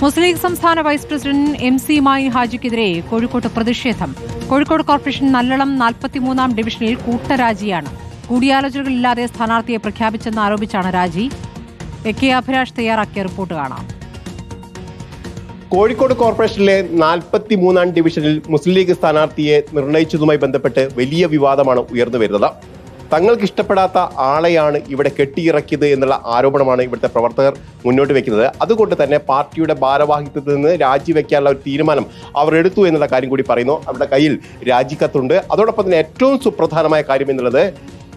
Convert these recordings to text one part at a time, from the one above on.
മുസ്ലിം league സംസ്ഥാന vice president M C Mayi ഹാജിക്കെതിരെ കോഴിക്കോട്ട് പ്രതിഷേധം. കോഴിക്കോട് കോർപ്പറേഷൻ നല്ലളം നാൽപ്പത്തിമൂന്നാം ഡിവിഷനിൽ കൂട്ടരാജിയാണ്. കൂടിയാലോചനകളില്ലാതെ സ്ഥാനാർത്ഥിയെ പ്രഖ്യാപിച്ചെന്ന് ആരോപിച്ചാണ് രാജി. എ കെ അഭിലാഷ് തയ്യാറാക്കിയ റിപ്പോർട്ട് കാണാം. കോഴിക്കോട് കോർപ്പറേഷനിലെ നാൽപ്പത്തി മൂന്നാം ഡിവിഷനിൽ മുസ്ലിം ലീഗ് സ്ഥാനാർത്ഥിയെ നിർണയിച്ചതുമായി ബന്ധപ്പെട്ട് വലിയ വിവാദമാണ് ഉയർന്നു വരുന്നത്. തങ്ങൾക്ക് ഇഷ്ടപ്പെടാത്ത ആളെയാണ് ഇവിടെ കെട്ടിയിറക്കിയത് എന്നുള്ള ആരോപണമാണ് ഇവിടുത്തെ പ്രവർത്തകർ മുന്നോട്ട് വെക്കുന്നത്. അതുകൊണ്ട് തന്നെ പാർട്ടിയുടെ ഭാരവാഹിത്വത്തിൽ നിന്ന് രാജിവെക്കാനുള്ള ഒരു തീരുമാനം അവർ എടുത്തു എന്നുള്ള കാര്യം കൂടി പറയുന്നു. അവരുടെ കയ്യിൽ രാജിക്കത്തുണ്ട്. അതോടൊപ്പം തന്നെ ഏറ്റവും സുപ്രധാനമായ കാര്യം എന്നുള്ളത്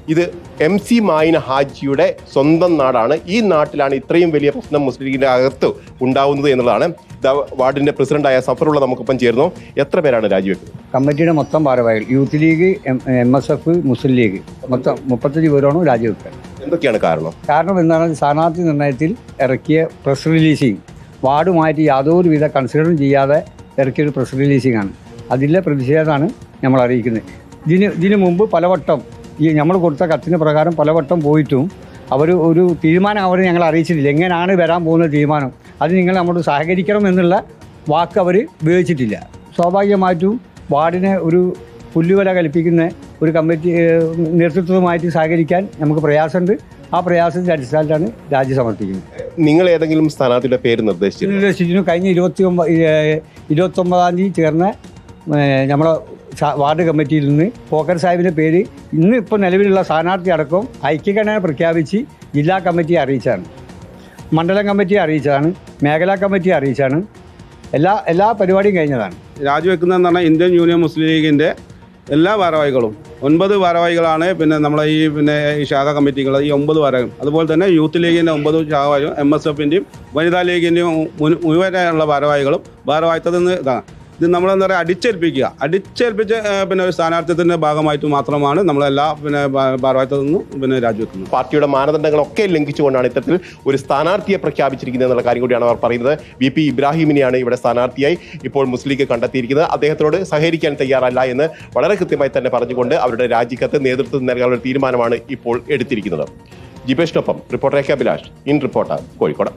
ഇത് എം സി മായിന ഹാജിയുടെ സ്വന്തം നാടാണ്. ഈ നാട്ടിലാണ് ഇത്രയും വലിയ പ്രശ്നം മുസ്ലിം ലീഗിന്റെ അകത്ത് ഉണ്ടാവുന്നത് എന്നുള്ളതാണ്. വാർഡിന്റെ വാർഡിന്റെ പ്രസിഡന്റായ സഫറുള്ള നമുക്കൊപ്പം ചേർന്നു എത്ര പേരാണ് രാജിവെക്കുന്നത്? കമ്മിറ്റിയുടെ മൊത്തം ഭാരവാഹികൾ. Youth League M S F Muslim League. മൊത്തം മുപ്പത്തഞ്ച് പേരാണ് രാജിവെക്കുക എന്തൊക്കെയാണ് കാരണം? കാരണം എന്താണ് സ്ഥാനാർത്ഥി നിർണയത്തിൽ ഇറക്കിയ പ്രസ് റിലീസിങ് യാതൊരു വിധ കൺസിഡറും ചെയ്യാതെ ഇറക്കിയൊരു പ്രസ് റിലീസിംഗ് ആണ്. അതിലെ പ്രതിഷേധമാണ് നമ്മൾ അറിയിക്കുന്നത്. ഇതിന് ഇതിനു മുമ്പ് പലവട്ടം ഈ നമ്മൾ കൊടുത്ത കത്തിന് പ്രകാരം പലവട്ടം പോയിട്ടും അവർ ഒരു തീരുമാനം അവർ ഞങ്ങൾ അറിയിച്ചിട്ടില്ല. എങ്ങനെയാണ് വരാൻ പോകുന്ന തീരുമാനം? അത് നിങ്ങൾ നമ്മോട് സഹകരിക്കണം എന്നുള്ള വാക്ക് അവർ ഉപയോഗിച്ചിട്ടില്ല. സ്വാഭാവികമായിട്ടും വാർഡിനെ ഒരു പുല്ലുവല കൽപ്പിക്കുന്ന ഒരു കമ്മിറ്റി നേതൃത്വവുമായിട്ട് സഹകരിക്കാൻ നമുക്ക് പ്രയാസമുണ്ട്. ആ പ്രയാസത്തിന്റെ അടിസ്ഥാനത്തിലാണ് രാജി സമർപ്പിക്കുന്നത്. നിങ്ങൾ ഏതെങ്കിലും സ്ഥാനാർത്ഥിയുടെ പേര് നിർദ്ദേശിച്ചു നിർദ്ദേശിച്ചിരുന്നു. കഴിഞ്ഞ ഇരുപത്തി ഒമ്പത് ഇരുപത്തൊമ്പതാം തീയതി ചേർന്ന നമ്മുടെ വാർഡ് കമ്മിറ്റിയിൽ നിന്ന് പോക്കർ സാഹിബിന്റെ പേര് ഇന്ന് ഇപ്പോൾ നിലവിലുള്ള സ്ഥാനാർത്ഥി അടക്കം ഐക്യകണ്ഠന പ്രഖ്യാപിച്ച് ജില്ലാ കമ്മിറ്റി അറിയിച്ചാണ് മണ്ഡലം കമ്മിറ്റി അറിയിച്ചതാണ്. മേഖലാ കമ്മിറ്റി അറിയിച്ചാണ് എല്ലാ എല്ലാ പരിപാടിയും കഴിഞ്ഞതാണ്. രാജിവെക്കുന്നതെന്ന് പറഞ്ഞാൽ ഇന്ത്യൻ യൂണിയൻ മുസ്ലിം ലീഗിന്റെ എല്ലാ ഭാരവാഹികളും ഒൻപത് ഭാരവാഹികളാണ് പിന്നെ നമ്മളെ ഈ പിന്നെ ഈ ശാഖ കമ്മിറ്റികൾ ഈ ഒമ്പത് ഭാരവാഹികൾ. അതുപോലെ തന്നെ യൂത്ത് ലീഗിന്റെ ഒമ്പത് ശാഖയും എം എസ് എഫിന്റെയും വനിതാ ലീഗിന്റെയും മുഴുവനായുള്ള ഭാരവാഹികളും ഭാരവാഹിത്വത്തിൽ നിന്ന് ഇതാണ്. ഇത് നമ്മളെന്താ പറയുക അടിച്ചേൽപ്പിക്കുക. അടിച്ചേൽപ്പിച്ച് പിന്നെ ഒരു സ്ഥാനാർത്ഥ്യത്തിന്റെ ഭാഗമായിട്ട് മാത്രമാണ് നമ്മളെല്ലാ പിന്നെ ഭാരവാഹിത്വത്തിൽ നിന്നും പിന്നെ രാജിവെക്കുന്നത്. പാർട്ടിയുടെ മാനദണ്ഡങ്ങളൊക്കെ ലംഘിച്ചുകൊണ്ടാണ് ഇത്തരത്തിൽ ഒരു സ്ഥാനാർത്ഥിയെ പ്രഖ്യാപിച്ചിരിക്കുന്നത് എന്നുള്ള കാര്യം കൂടിയാണ് അവർ പറയുന്നത്. വി പി ഇബ്രാഹിമിനെയാണ് ഇവിടെ സ്ഥാനാർത്ഥിയായി ഇപ്പോൾ മുസ്ലിം ലീഗ് കണ്ടെത്തിയിരിക്കുന്നത്. അദ്ദേഹത്തോട് സഹകരിക്കാൻ തയ്യാറല്ല എന്ന് വളരെ കൃത്യമായി തന്നെ പറഞ്ഞുകൊണ്ട് അവരുടെ രാജിക്കത്ത് നേതൃത്വം നൽകാനുള്ള തീരുമാനമാണ് ഇപ്പോൾ എടുത്തിരിക്കുന്നത്. ജിപേഷിനൊപ്പം reporter K Abhilash. In reporter Kozhikode.